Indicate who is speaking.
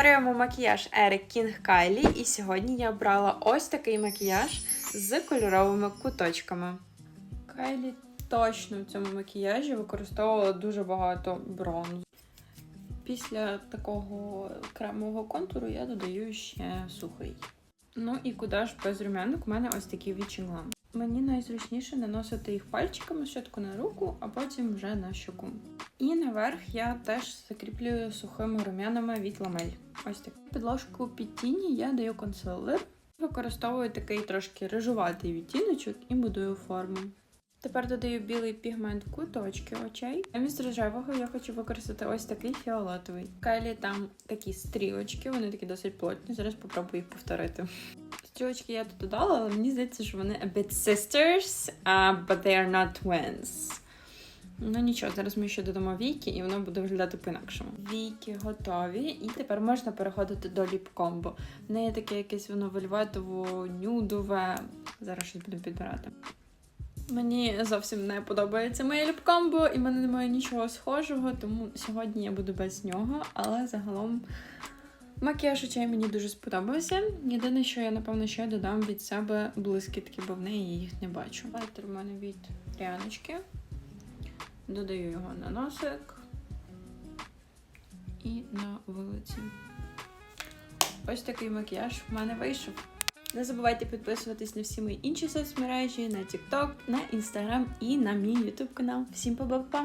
Speaker 1: Повторюємо макіяж Eric King Kylie, і сьогодні я обрала ось такий макіяж з кольоровими куточками. Кайлі точно в цьому макіяжі використовувала дуже багато бронзу. Після такого кремового контуру я додаю ще сухий. Ну і куди ж без румянок, у мене ось такі вічі-глам. Мені найзручніше наносити їх пальчиками спочатку на руку, а потім вже на щоку. І наверх я теж закріплюю сухими рум'янами від ламель. Ось так. Підложку під тіні я даю консилер. Використовую такий трошки рижуватий відтіночок і будую форму. Тепер додаю білий пігмент в куточки очей. Замість рожевого я хочу використати ось такий фіолетовий. В Кайлі там такі стрілочки, вони такі досить плотні. Зараз попробую їх повторити. Стрілочки я тут додала, але мені здається, що вони a bit sisters, uh, but they are not twins. Ну нічого, зараз ми ще додамо війки, і воно буде виглядати по-інакшому. Війки готові, і тепер можна переходити до ліп-комбо. В неї таке якесь воно вельветово, нюдове. Зараз щось буду підбирати. Мені зовсім не подобається моє ліп-комбо, і в мене немає нічого схожого, тому сьогодні я буду без нього, але загалом макіяж очей мені дуже сподобався. Єдине, що я, напевно, ще додам від себе блискітки, бо в неї їх не бачу. Лайтер в мене від Ріаночки. Додаю його на носик і на вулиці. Ось такий макіяж в мене вийшов. Не забувайте підписуватись на всі мої інші соцмережі, на TikTok, на Instagram і на мій YouTube канал. Всім па-па-па!